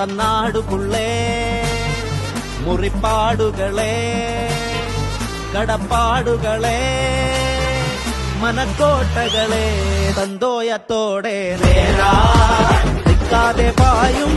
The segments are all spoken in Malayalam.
പറന്നാടുപുള്ളേ മുറിപ്പാടുകളെ കടപ്പാടുകളെ മനക്കോട്ടകളെ തന്തോയത്തോടെ നേരാ പായും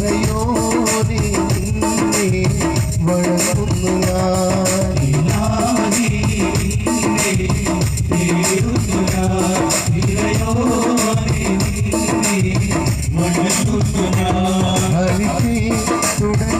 ഇറയോരെ നിന്നെ വഴങ്ങുന്നു ഞാൻ. ഹരിക്കേ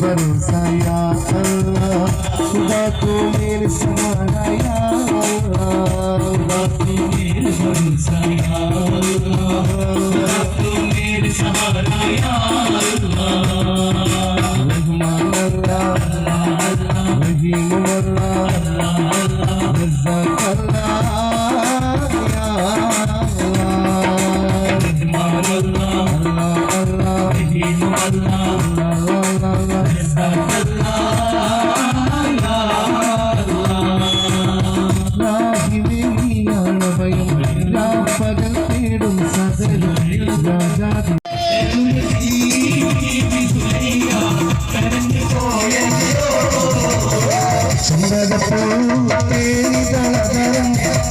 भरोसा या अल्लाह खुदा को मेरे सहारा या अल्लाह खुदा को मेरे भरोसा या अल्लाह खुदा को मेरे सहारा या अल्लाह रहमान अल्लाह रहीम अल्लाह रज़्ज़ाक अल्लाह या अल्लाह रहमान अल्लाह अल्लाह अल्लाह रहीम अल्लाह अल्लाह अल्लाह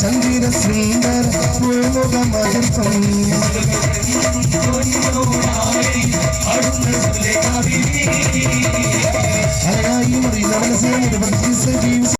ചന്ദ്ര സുന്ദർ പൂമുഖ മധുസം അഴകായി മറിയുന്ന മനസ്സിനെ നിർബന്ധിച്ച് ജീവിച്ചു